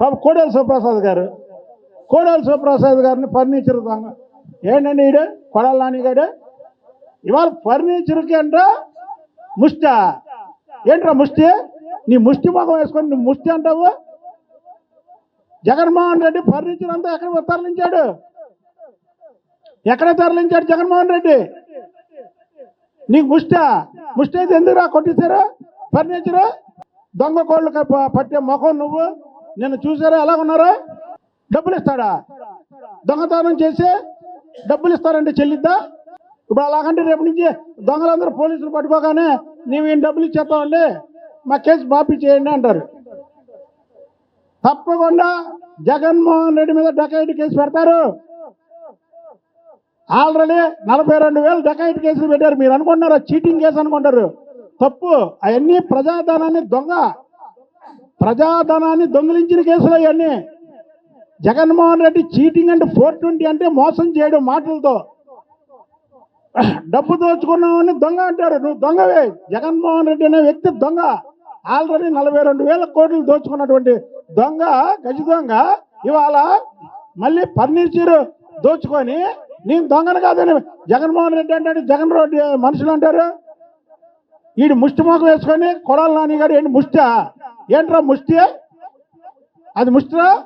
పాప కోడేలు సుప్రసాద్ గారు. కోడేలు సుప్రసాద్ గారిని ఫర్నిచర్ దొంగ. ఏంటండి ఈడు? కొడాల నానిగాడు ఇవాళ ఫర్నిచర్కి అంటే ముష్ట. ఏంట్రా ముష్టి? నీ ముష్టి ముఖం వేసుకొని నువ్వు ముష్టి అంటావు? జగన్మోహన్ రెడ్డి ఫర్నిచర్ అంతా ఎక్కడ తరలించాడు? ఎక్కడ తరలించాడు జగన్మోహన్ రెడ్డి? నీకు ముష్ట? ముష్టి అయితే ఎందుకురా కొట్టేశారు ఫర్నిచరు? దొంగ కోళ్ళు పట్టే ముఖం నువ్వు? నిన్ను చూసారా? ఎలా ఉన్నారా? డబ్బులు ఇస్తాడా? దొంగతనం చేసి డబ్బులు ఇస్తారంటే చెల్లిద్దా? ఇప్పుడు అలాగంటే రేపు నుంచి దొంగలందరూ పోలీసులు పట్టుకోగానే నీవు ఈయన డబ్బులు ఇచ్చేస్తామండి మా కేసు మాఫీ చేయండి అంటారు. తప్పకుండా జగన్మోహన్ రెడ్డి మీద డకైట్ కేసు పెడతారు. ఆల్రెడీ నలభై రెండు వేలు డకైట్ కేసులు పెట్టారు. మీరు అనుకుంటున్నారు? చీటింగ్ కేసు అనుకుంటారు. తప్పు. అవన్నీ ప్రజాధనాన్ని దొంగ ప్రజాధనాన్ని దొంగిలించిన కేసులు అవన్నీ జగన్మోహన్ రెడ్డి చీటింగ్ అంటే ఫోర్ ట్వంటీ అంటే మోసం చేయడం మాటలతో. డబ్బు దోచుకున్నామని దొంగ అంటారు. నువ్వు దొంగవే. జగన్మోహన్ రెడ్డి అనే వ్యక్తి దొంగ. ఆల్రెడీ నలభై రెండు వేల కోట్లు దోచుకున్నటువంటి దొంగ గజ దొంగ ఇవాళ మళ్ళీ ఫర్నిచర్ దోచుకొని నేను దొంగను కాదని జగన్మోహన్ రెడ్డి అంటే జగన్ రెడ్డి మనుషులు అంటారు. వీడు ముష్టి మొఖం వేసుకొని కొడాలి నాని గారు ఏంటి ముష్టి? ఏంట్రా ముష్టి? అది ముష్టిరా?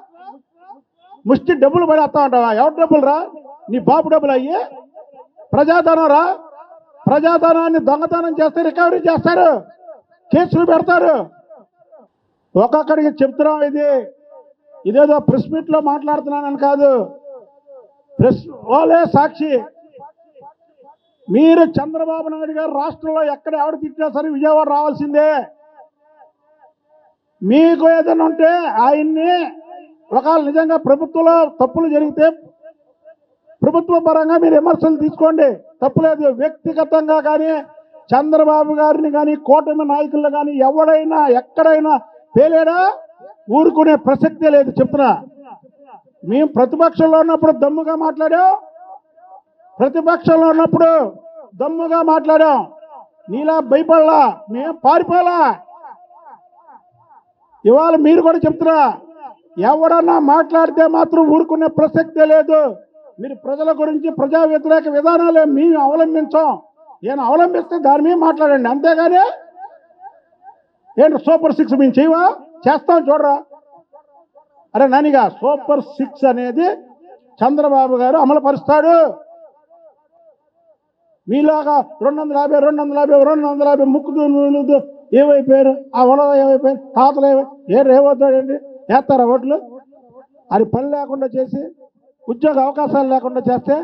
ముష్టి డబ్బులు పడేస్తా ఉంటావా? ఎవరి డబ్బులు రా నీ బాబు డబ్బులు అయ్యి? ప్రజాధనం రా ప్రజాధనాన్ని దొంగతనం చేస్తే రికవరీ చేస్తారు. కేసులు పెడతారు. ఒక్కొక్కడికి చెప్తున్నాం ఇది. ఇదేదో ప్రెస్ మీట్లో మాట్లాడుతున్నానని కాదు. ప్రెస్ వాళ్ళే సాక్షి. మీరు చంద్రబాబు నాయుడు గారు రాష్ట్రంలో ఎక్కడ ఎవడు తిట్టినా సరే విజయవాడ రావాల్సిందే. మీకు ఏదైనా ఉంటే ఆయన్ని ఒకవేళ నిజంగా ప్రభుత్వంలో తప్పులు జరిగితే ప్రభుత్వ పరంగా మీరు విమర్శలు తీసుకోండి. తప్పులేదు వ్యక్తిగతంగా కానీ చంద్రబాబు గారిని కానీ కూటమి నాయకులను కానీ ఎవడైనా ఎక్కడైనా పేలేడా ఊరుకునే ప్రసక్తే లేదు. చెప్తున్నా. మేము ప్రతిపక్షంలో ఉన్నప్పుడు దమ్ముగా మాట్లాడాం. ప్రతిపక్షంలో ఉన్నప్పుడు దమ్ముగా మాట్లాడాం. నీలా భయపడలా. మేము పారిపోలా. ఇవాళ మీరు కూడా చెప్తున్నా ఎవడన్నా మాట్లాడితే మాత్రం ఊరుకునే ప్రసక్తే లేదు. మీరు ప్రజల గురించి ప్రజా వ్యతిరేక విధానాలు మేము అవలంబించాం. నేను అవలంబిస్తే దాని మీద మాట్లాడండి. అంతేగాని ఏంటి సూపర్ సిక్స్ మేము చేయవా? చేస్తాం చూడరా. అరే నానిగా సూపర్ సిక్స్ అనేది చంద్రబాబు గారు అమలు పరుస్తాడు మీలాగా రెండు వందల యాభై రెండు వందల యాభై రెండు వందల యాభై ముక్కుదు నూనెదు ఏమైపోయారు ఆ వల ఏమైపోయారు తాతలు ఏమై? ఏ రేవవుతాడండి వేస్తారా ఓట్లు? అది పని లేకుండా చేసి ఉద్యోగ అవకాశాలు లేకుండా చేస్తే